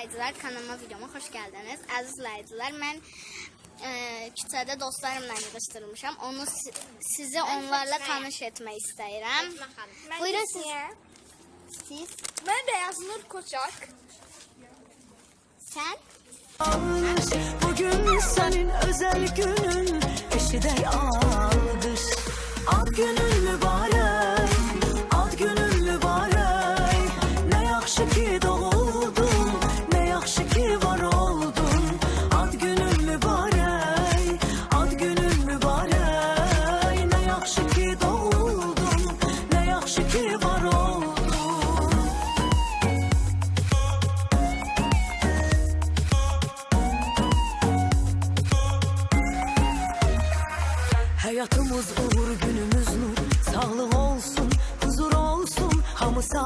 izləyicilər, kanalıma, videoma xoş gəldiniz. Əziz izləyicilər, mən e, küçədə dostlarımla yığışdırmışam. Onu sizi mən onlarla tanış etmək istəyirəm. Buyurun siz. Siz? Mən Bəyaznur Koçak. Sən? Bugün sənin özəl günün, eşidək ağ Hayatımız uğur günümüz nur. Sağlık olsun, huzur olsun. Hamı sağ